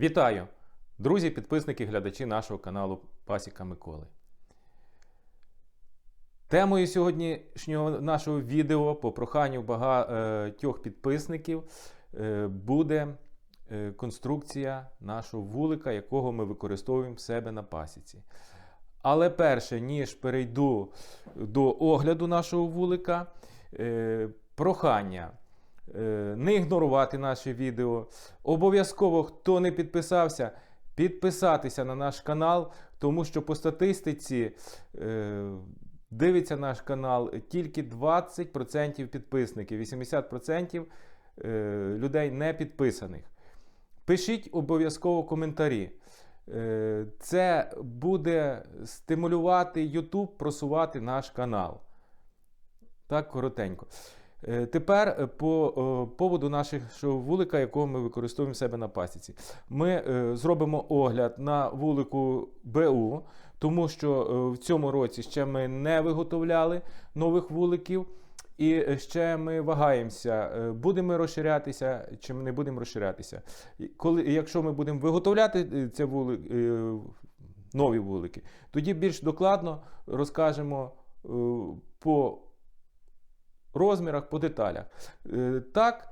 Вітаю! Друзі, підписники, глядачі нашого каналу Пасіка Миколи. Темою сьогоднішнього нашого відео по проханню багатьох підписників е, буде е, конструкція нашого вулика, якого ми використовуємо в себе на пасіці. Але перше, ніж перейду до огляду нашого вулика, е, прохання е, не ігнорувати наші відео. Обов'язково, хто не підписався, підписатися на наш канал, тому що по статистиці е, дивиться наш канал тільки 20% підписників, 80% е, людей не підписаних. Пишіть обов'язково коментарі. Е, Це буде стимулювати YouTube просувати наш канал. Так, коротенько. Е, Тепер е, по е, поводу нашого вулика, якого ми використовуємо в себе на пасіці. Ми зробимо огляд на вулику БУ, тому що в цьому році ще ми не виготовляли нових вуликів. І ще ми вагаємося, будемо розширятися чи ми не будемо розширятися. Коли, якщо ми будемо виготовляти це вулик, нові вулики, тоді більш докладно розкажемо по розмірах, по деталях. Е, Так,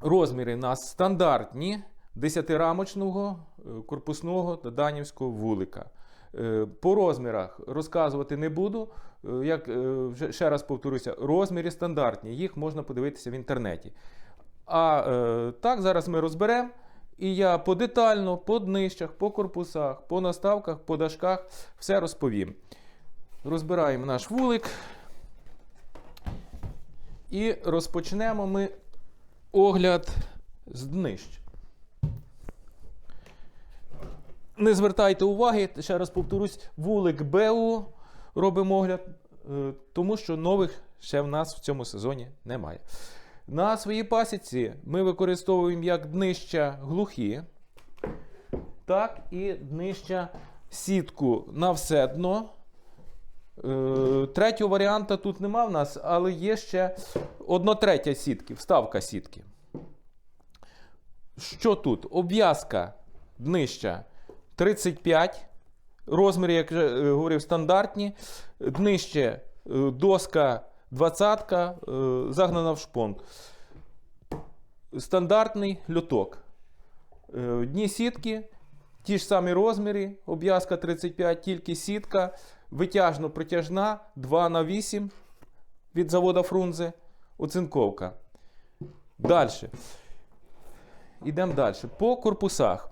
розміри у нас стандартні 10-рамочного е, корпусного доданівського вулика. Е, По розмірах розказувати не буду. Як ще раз повторюся, розміри стандартні, їх можна подивитися в інтернеті. А так, зараз ми розберемо. І я подетально, по днищах, по корпусах, по наставках, по дашках все розповім. Розбираємо наш вулик. І розпочнемо ми огляд з днищ. Не звертайте уваги, ще раз повторюсь, вулик БУ робимо огляд, е, тому що нових ще в нас в цьому сезоні немає. На своїй пасіці ми використовуємо як днища глухі, так і днища сітку на все дно. Е, Третього варіанта тут нема в нас, але є ще одна третя сітки, вставка сітки. Що тут? Обв'язка днища 35. Розміри, як вже е, говорив, стандартні. Днище е, доска 20, е, загнана в шпон. Стандартний льоток. Дні сітки, ті ж самі розміри, обв'язка 35, тільки сітка, витяжно-притяжна 2 на 8 від завода Фрунзе, оцинковка. Далі. Ідемо далі. По корпусах.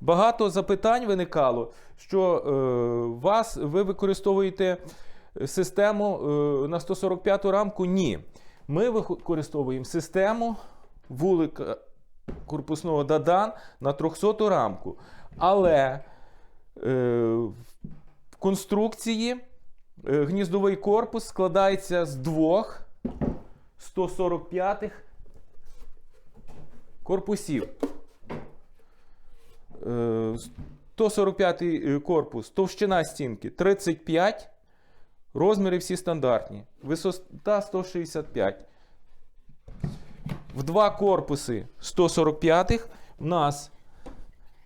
Багато запитань виникало, що е, вас, ви використовуєте систему е, на 145 рамку. Ні. Ми використовуємо систему вулика корпусного Дадан на 300 рамку. Але е, конструкції е, гніздовий корпус складається з двох 145 корпусів. Е, 145 корпус, товщина стінки 35, розміри всі стандартні, висота 165. В два корпуси 145 в нас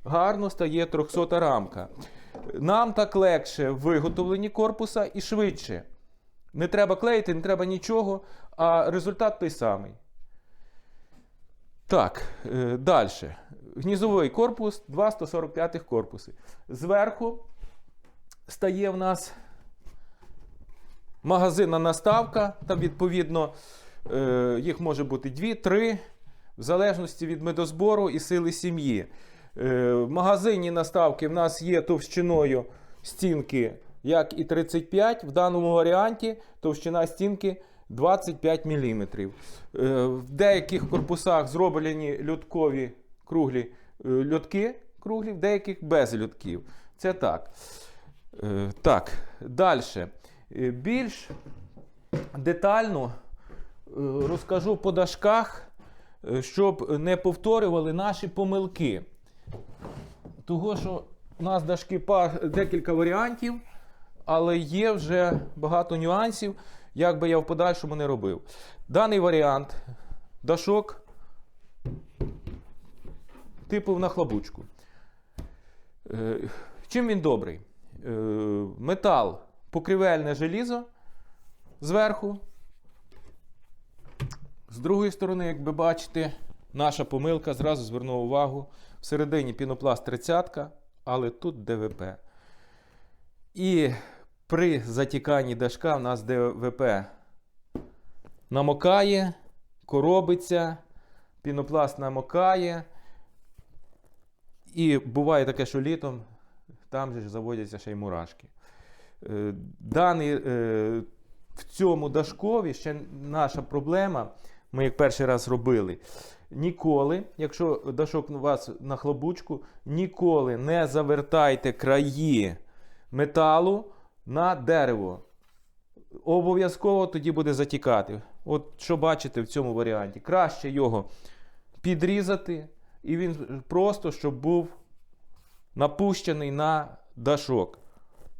гарно стає 300 рамка. Нам так легше в виготовленні корпуса і швидше. Не треба клеїти, не треба нічого, а результат той самий. Так, е, далі. Гнізовий корпус, два 145 корпуси. Зверху стає в нас магазинна наставка. Там, відповідно, е, їх може бути 2-3, в залежності від медозбору і сили сім'ї. Е, В магазинні наставки в нас є товщиною стінки, як і 35. В даному варіанті товщина стінки 25 мм. В деяких корпусах зроблені льоткові круглі е, льотки, круглі, в деяких без льотків. Це так. Е, Так, далі. Більш детально е, розкажу по дашках, е, щоб не повторювали наші помилки. Того, що у нас дашки декілька варіантів, але є вже багато нюансів, як би я в подальшому не робив. Даний варіант дашок типу на хлобучку. Е, чим він добрий? Е, метал, покривельне желізо зверху. З другої сторони, як ви бачите, наша помилка зразу звернула увагу. Всередині пінопласт 30, але тут ДВП. І при затіканні дашка в нас ДВП намокає, коробиться, пінопласт намокає. І буває таке, що літом там же ж заводяться ще й мурашки. Е, Даний, е, в цьому дашкові ще наша проблема. Ми як перший раз робили. Ніколи, якщо дашок у вас на хлобучку, ніколи не завертайте краї металу на дерево. Обов'язково тоді буде затікати. От що бачите в цьому варіанті. Краще його підрізати, і він просто щоб був напущений на дашок,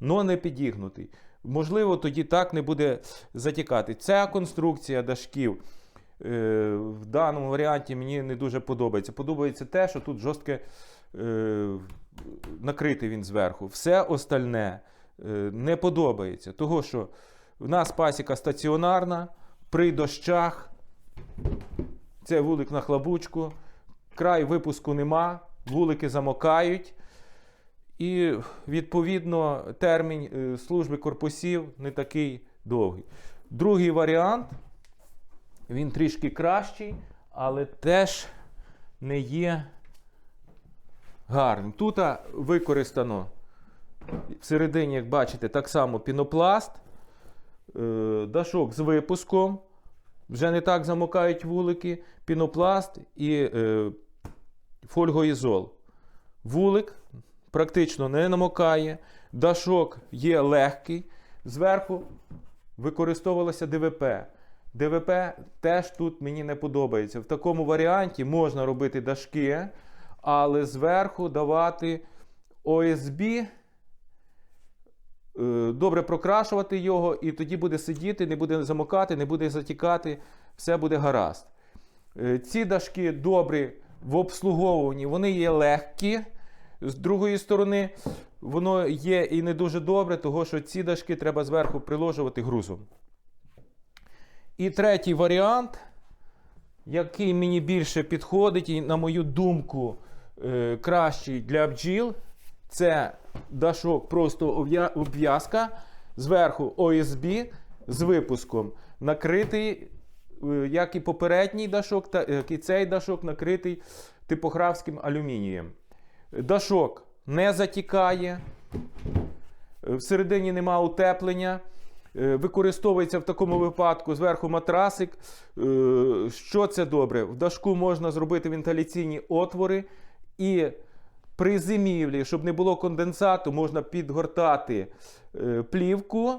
но не підігнутий. Можливо, тоді так не буде затікати. Ця конструкція дашків в даному варіанті мені не дуже подобається. Подобається те, що тут жорстке е, накритий він зверху. Все остальне е, не подобається. Того, що в нас пасіка стаціонарна, при дощах. Це вулик на хлабучку. Край випуску нема, вулики замокають. І, відповідно, термін е, служби корпусів не такий довгий. Другий варіант, він трішки кращий, але теж не є гарним. Тут використано всередині, як бачите, так само пінопласт, е, дашок з випуском. Вже не так замокають вулики, пінопласт і е, фольгоізол. Вулик практично не намокає, дашок є легкий. Зверху використовувалося ДВП. ДВП теж тут мені не подобається. В такому варіанті можна робити дашки, але зверху давати ОСБ, е, добре прокрашувати його, і тоді буде сидіти, не буде замокати, не буде затікати, все буде гаразд. Е, Ці дашки добрі в обслуговуванні, вони є легкі. З другої сторони, воно є і не дуже добре, тому що ці дашки треба зверху приложувати грузом. І третій варіант, який мені більше підходить, і, на мою думку, е, кращий для бджіл, це дашок просто обв'язка, зверху ОСБ з випуском, накритий, е, як і попередній дашок, так і цей дашок накритий типографським алюмінієм. Дашок не затікає, е, всередині нема утеплення. Е, Використовується в такому випадку зверху матрасик. Е, Що це добре? В дашку можна зробити вентиляційні отвори, і при зимівлі, щоб не було конденсату, можна підгортати е, плівку,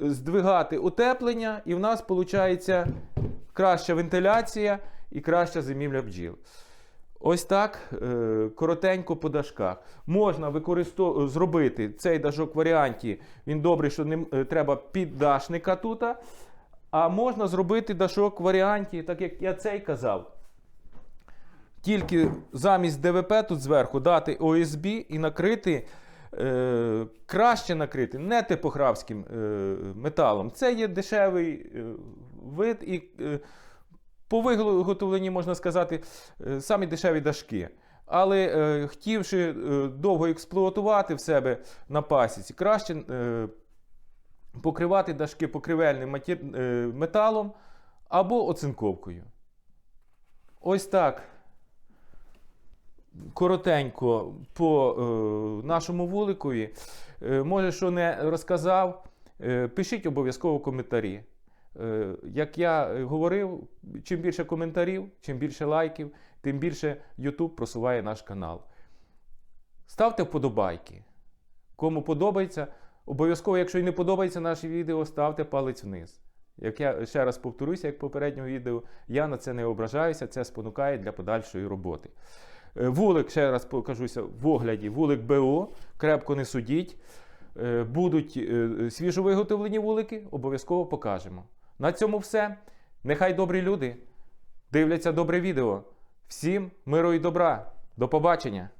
здвигати утеплення, і в нас виходить краща вентиляція і краща зимівля бджіл. Ось так е, коротенько по дашках. Можна використов... зробити цей дашок в варіанті. Він добрий, що не е, треба піддашника тут. А можна зробити дашок в варіанті, так як я цей казав. Тільки замість ДВП тут зверху дати ОСБ і накрити, е, краще накрити не типографським е, металом. Це є дешевий е, вид і е, по виготовленні, можна сказати, е, самі дешеві дашки. Але е, хотівши е, довго експлуатувати в себе на пасіці, краще е, покривати дашки покривельним матір... е, металом або оцинковкою. Ось так. Коротенько по е, нашому вуликові. Е, може, що не розказав, е, пишіть обов'язково коментарі. Е, Як я е, говорив, чим більше коментарів, чим більше лайків, тим більше YouTube просуває наш канал. Ставте вподобайки. Кому подобається, обов'язково, якщо і не подобається наше відео, ставте палець вниз. Як я ще раз повторюся, як в попередньому відео, я на це не ображаюся, це спонукає для подальшої роботи. Е, Вулик, ще раз покажуся, в огляді, вулик БО, крепко не судіть. Будуть свіжовиготовлені вулики, обов'язково покажемо. На цьому все. Нехай добрі люди дивляться добре відео. Всім миру і добра! До побачення!